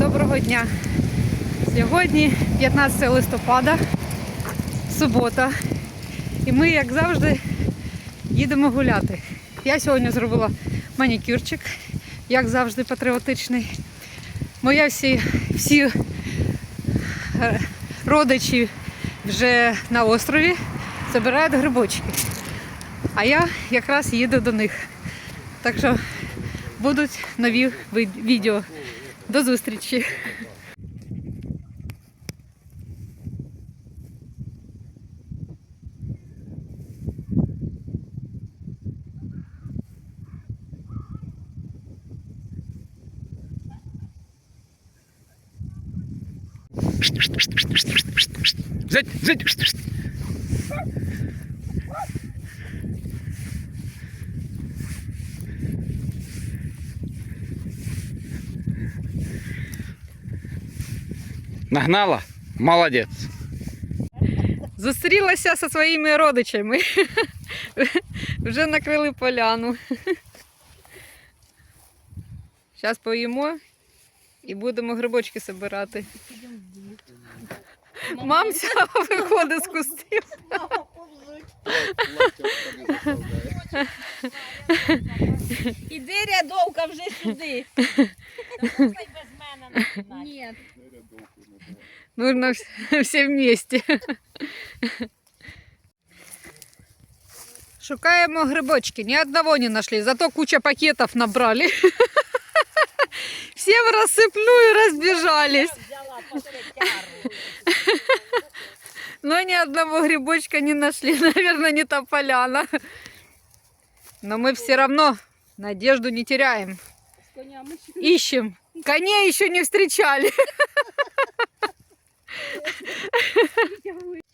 Доброго дня! Сьогодні 15 листопада, субота. І ми, як завжди, їдемо гуляти. Я сьогодні зробила манікюрчик, як завжди, патріотичний. Моя всі, всі е, родичі вже на острові збирають грибочки. А я якраз їду до них. Так що будуть нові відео. До зустрічі! Взять, взять. Нагнала? Молодець. Зустрілася зі своїми родичами. Вже накрили поляну. Зараз поїмо і будемо грибочки збирати. Мамся виходить з кустів. Іди рядовка вже сюди. Ні. Нужно вс- всі вместе. Шукаємо грибочки. Ни одного не нашли, зато куча пакетов набрали. Все в рассыпную и разбежались. Но ни одного грибочка не нашли. Наверное, не та поляна. Но мы все равно надежду не теряем. Ищем. Коней еще не встречали.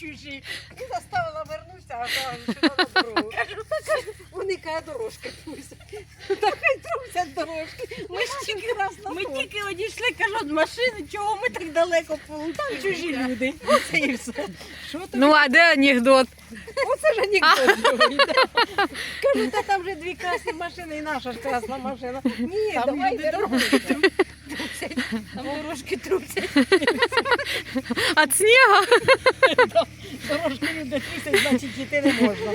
Чужі. І заставила вернутися, а на дорогу. Кажу, так дорожки труся. Так хай труся дорожки. Ми ж тільки раз на Ми тільки одійшли, кажу, від машини, чого ми так далеко получили. Там чужі люди. Оце і все. Що там? Ну а де анекдот? Оце ж анекдот другий. да. Кажу, та там вже дві красні машини і наша ж красна машина. Ні, Там давай трусять. Там дорожки трусять. От снега? Дорожки люди трусять, значить йти не можна.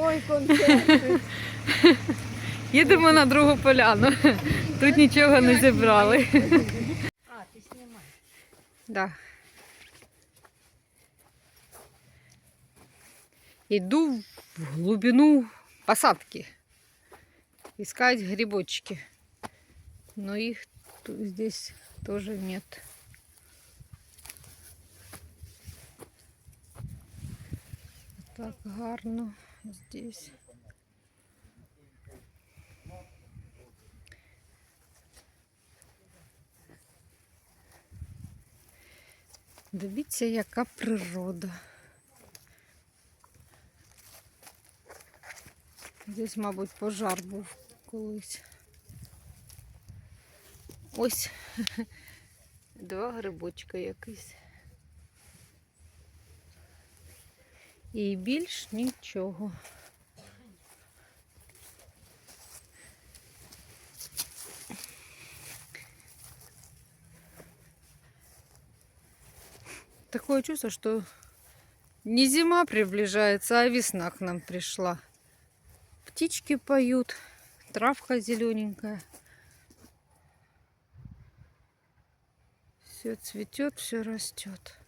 Ой, концерти. Їдемо на другу поляну. Тут нічого не зібрали. А, ти знімай. Да. Иду в глубину посадки. Искать грибочки. Но их тут здесь тоже нет. Так гарно здесь. Дивіться, яка природа. Здесь, мабуть, пожар був колись. Ось два грибочка якісь. І більш нічого. Такое чувство, что не зима приближается, а весна к нам пришла. Птички поют, травка зелененькая. Все цветет, все растет.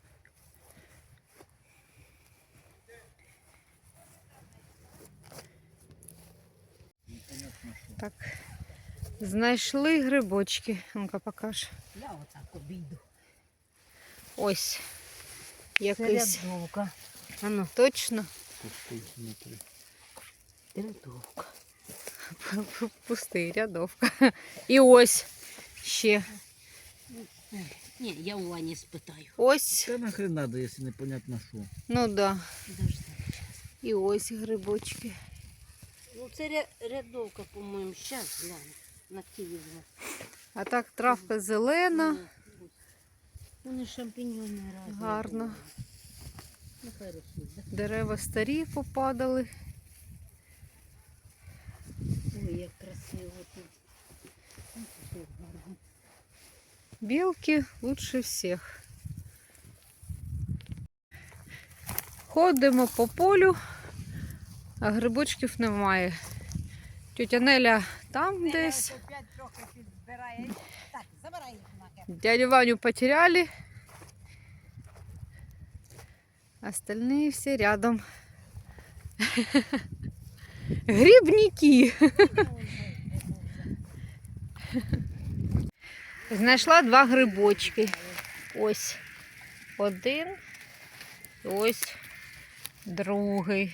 Так, знайшли грибочки. Ну-ка покаж. Я отак обійду. Ось. Якийсь. рядовка. А ну, Точно? рядовка. Пустий рядовка. І ось ще. Ні, я у Вані спитаю. Ось. Та нахрен надо, якщо непонятно що. Ну да. Подожди. І ось грибочки. Ну це ря- рядовка, по-моєму, зараз глянь. На візьму. А так травка зелена. Вони шампіньони разні. Гарно. Ну, хорошо, да. Дерева старі попадали. Ой, як красиво тут. Ну, тут гарно. Белки лучше всіх. Ходимо по полю, а грибочків немає. Тетя Неля там десь. Трохи підбирає. Так. Дядю Ваню потеряли. Остальные все рядом. Грибники. Знайшла два грибочки. Ось один. і Ось другий.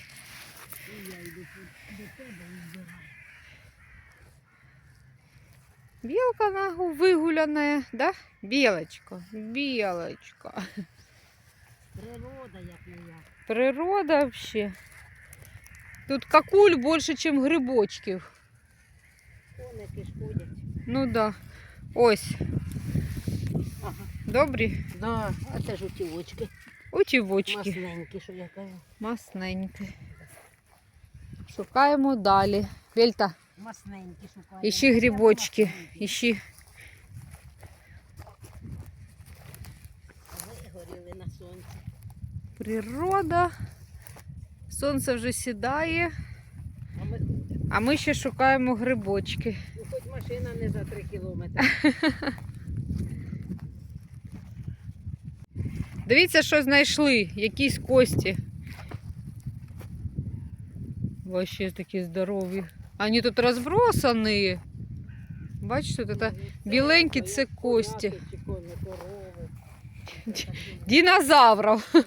Белка нагу вигуляна, да? Белочка, белочка. Природа, як не я. Природа вообще. Тут какуль більше, ніж грибочків. Коники ж ходять. Ну да. Ось. Ага. Добрі Да, а це ж утівочки. утівочки. Масненькі, що я кажу. Масненькі. Шукаємо далі. Вельта, Масненькі шукаю. іщи грибочки. Іщи. Вигоріли на сонці. Природа. Сонце вже сідає, а ми ще шукаємо грибочки. Хоч машина не за три кілометри. Дивіться, що знайшли. Якісь кості. Вообще такі здорові. Вони тут розбросані. Бачите, тут це біленькі це кості. Викинув.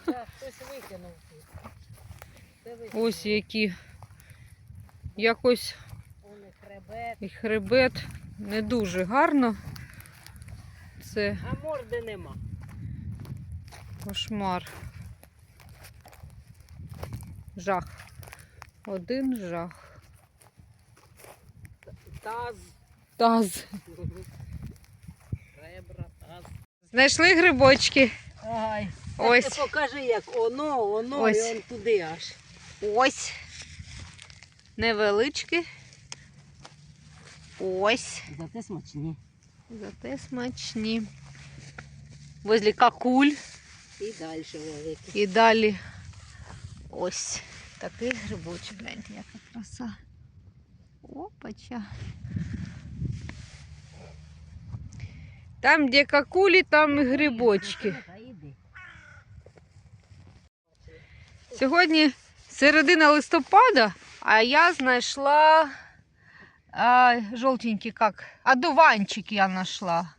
Ось які. Якось хребет. і хребет не дуже гарно. Це А морди нема. кошмар. Жах. Один жах. Таз. Таз. Ребра, таз. Знайшли грибочки. Ай. Ось. Ти покажи, як воно, воно Ось. і он туди аж. Ось. Невеличкі. Ось. Зате смачні. Зате смачні. Возле какуль. І далі великі. І далі ось такий грибочок. Гляньте, яка краса. Опача. Там, де какулі, там і грибочки. Сьогодні середина листопада, а я знайшла а, жовтенький, як, одуванчик я знайшла.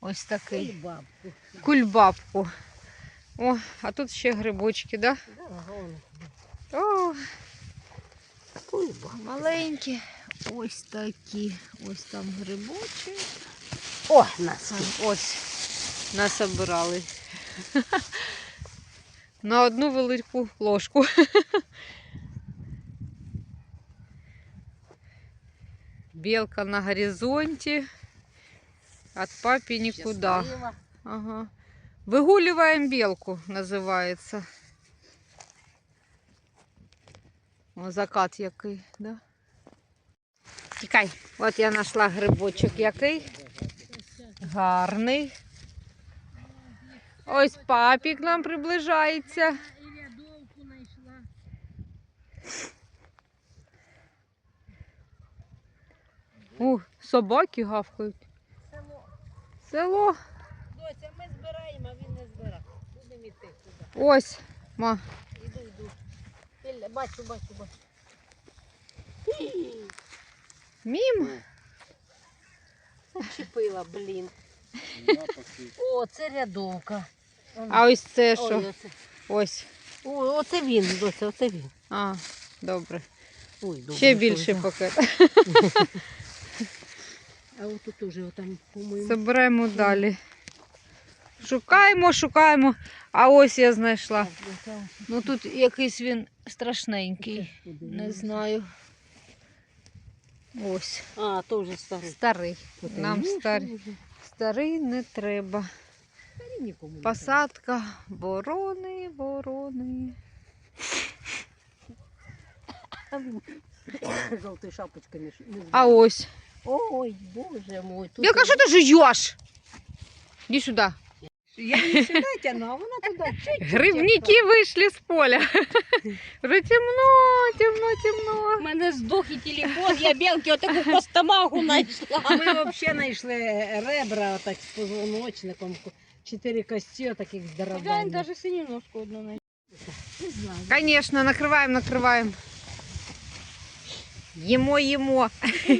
Ось такий. бабку. Кульбабку. О, а тут ще грибочки, да? Да. О, Кульба. маленькі. Ось такі. Ось там грибочки. О, нас. Ось насобирали. На одну велику ложку. Белка на горизонте. От папи никуда. Ага. Выгуливаем белку, называется. О, закат який, да? Тікай. От я знайшла грибочок який. Гарний. Ось папік нам приближається. І рядовку знайшла. У, собаки гавкають. Село. Село. Доця, ми збираємо, а він не збирає. Будемо йти туди. Ось. Ма. Іду, йду. Бачу, бачу, бачу. Мім. Чіпила, блін. О, це рядовка. А ось це Ой, що? оце. Ось. О, оце він, доця, оце він. А, добре. Ой, добре. Ще що більший пакет. А отут уже отам, по-моєму. Заберемо далі. Шукаємо, шукаємо. А ось я знайшла. Ну тут якийсь він страшненький. Не знаю. Ось. А, то вже старий. Старий. Нам старий. Старий не треба. Посадка. Ворони, ворони. треба. Жовтої шапочки не, А ось. Ой, боже мой. Тут Білка, що ти жуєш? Иди сюда. Я не сюди тягну, а вона туди. чуть-чуть Грибники вышли с поля. Уже темно, темно, У темно. мене здох і телефон, я білки отаку костомагу знайшла. Ми взагалі знайшли ребра отак з позвоночником, чотири кості отаких здоровенних. навіть синю ножку одну знайшла. Не знаю. Конечно, накрываем, накрываем. Емо, емо. Ми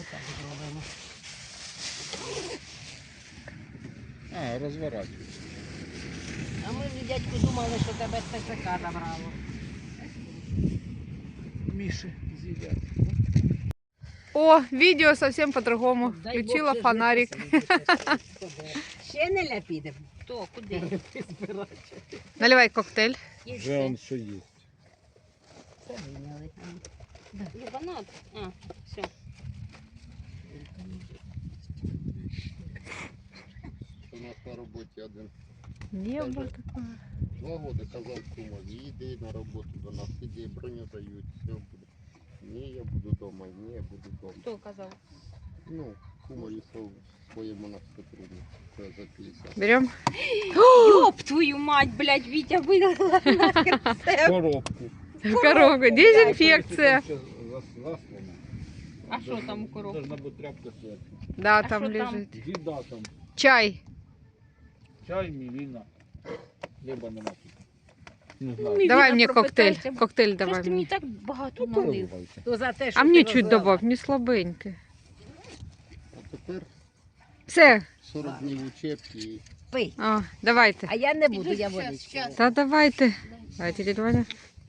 отак зробимо. А, розворачуй. А ми дядьку думали, що тебе з ТЦК забрало. Міші з'їдять. О, видео совсем по-другому. Дай Бог, Включила ще фонарик. Ще не ляпіде. Хто? Куди? Наливай коктейль. Вже он що є. Це виняли. Лимонад? А, все. У нас на роботі один Не было такого. два роки казав кума, їди на роботу до нас, іди, броню дають, все буде. Ні, я буду вдома, ні, я буду вдома. Хто казав? Ну, кума їхав своєму на сотруднику, це за 50. Берем. Йоп твою мать, блядь, Вітя видала нахер все. Коробку. Коробка. Дезинфекция. А що там у коробці? Должна бути тряпка зверху. Да, там там? лежит. Їда там. Чай. Чай, мівіна. Хліба нема тут. Не Ну, знаю. Давай мне коктейль. Коктейль давай ти мені мне. так багато Ну, налив? переливайся. То за те, що А мне ти чуть добавь, не слабенько. А тепер Все. 40 днів учебки і Пий. А, давайте. А я не буду, я водичку. Та давайте. Давайте, дядя Ваня.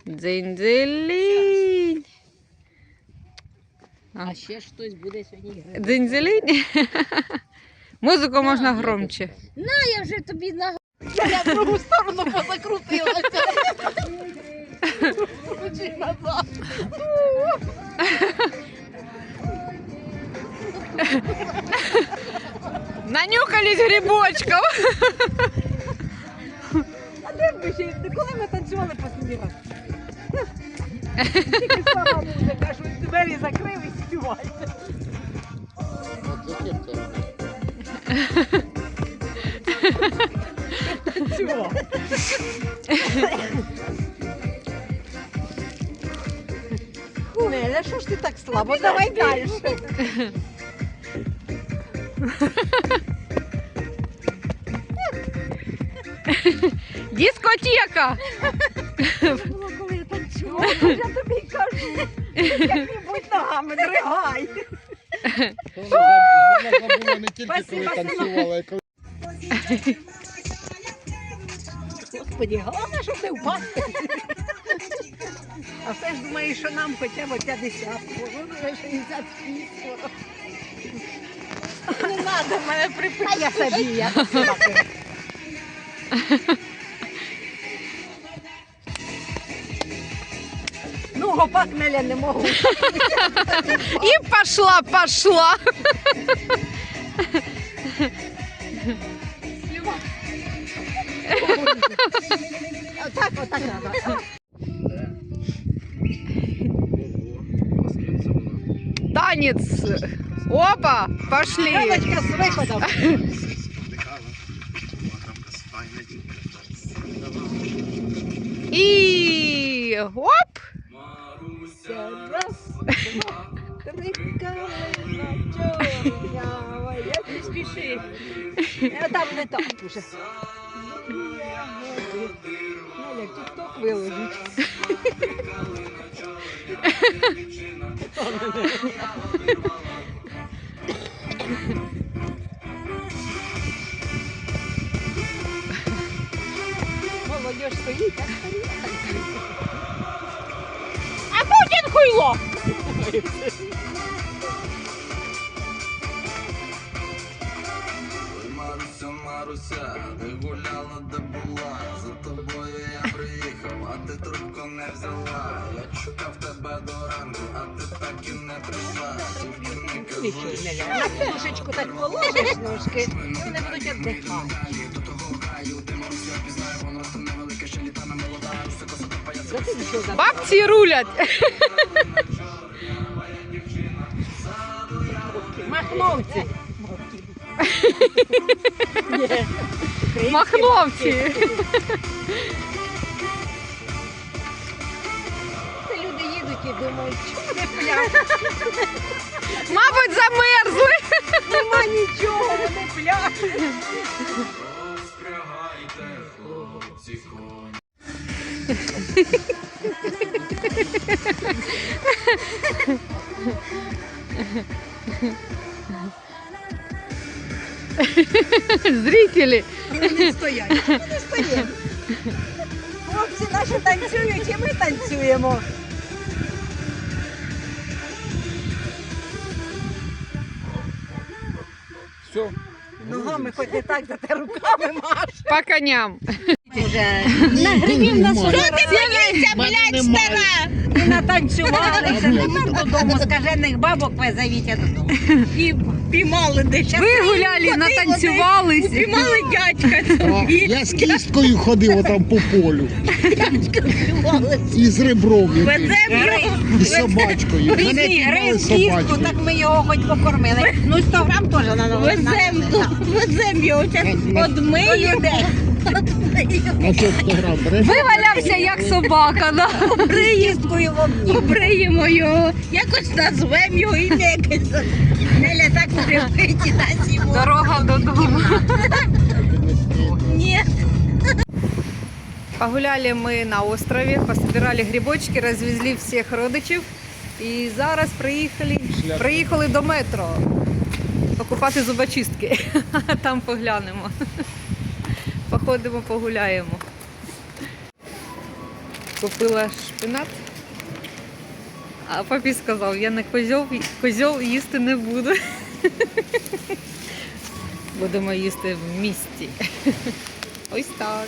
Дзинь-дзелінь. А ще щось буде сьогодні грати. Дзинь-дзелінь. Музику можна громче. А я вже тобі на я в другу сторону позакрутилася. Крути назад. Нанюхались грибочков. А де ви ще? Коли ми танцювали останній раз? Тільки слава музика, що двері закрив і співайте. Танцював. Неля, що ж ти так слабо? Давай далі. Дискотека. Було, я тобі й кажу. Як-небудь ногами дригай. Вона забула не тільки коли Спасибо, танцювала, а коли Господи, головне, щоб не впасти. А все ж думаю, що нам хоча б 50, може вже 60 скоро. Не треба мене припити. А я собі, я так. Гопак Неля не можу. И пошла, пошла. Отак, отак треба. Танец. Опа, пошли. Галочка з виходом. И оп. Раз, два, три, калина чорнява. Не спіши. Там не так уже. Наля, тік-ток виложить. Молодежь стоїть, а стоїть. Ой, Маруся, Маруся, ти гуляла, де була, за тобою я приїхав, а ти трубку не взяла. Я чекав тебе до ранку, а ти так і не прийшла. Тільки не кажи, Нічого, Неля, на подушечку так положиш ножки, вони будуть віддихати. Бабці рулять. Махновці. Махновці. Люди їдуть і думають, що не пляж. Мабуть, замерзли. Нема нічого, не пляж. Розпрягайте, хлопці, коні. Зрителі. Вони стоять. Вони стоять. Хлопці наші танцюють, і ми танцюємо. Все. Ногами хоч не так, зате руками маш. По коням. На Що ти боїшся, блядь, стара? І натанцювалися. Тепер додому скажених бабок везе Вітя додому. І піймали десь. Вигуляли, натанцювались. Піймали дядька. Я з кісткою ходив отам по полю. І з ребром. Везем І собачкою. Мене піймали так ми його хоч покормили. Ну 100 грам теж на нову. Везем везем його, одмию людей. А 100 грам береш? Вивалявся як собака. Да? Кісткою в обні. Побриємо його, якось назвемо його ім'я якесь. Неля так прибиті на сім'ю. Дорога додому. Ні. Погуляли ми на острові, пособирали грибочки, розвезли всіх родичів. І зараз приїхали, приїхали до метро покупати зубочистки. Там поглянемо. Походимо, погуляємо. Купила шпинат. А папі сказав, я на козьов, козьов їсти не буду. Будемо їсти в місті. Ось так.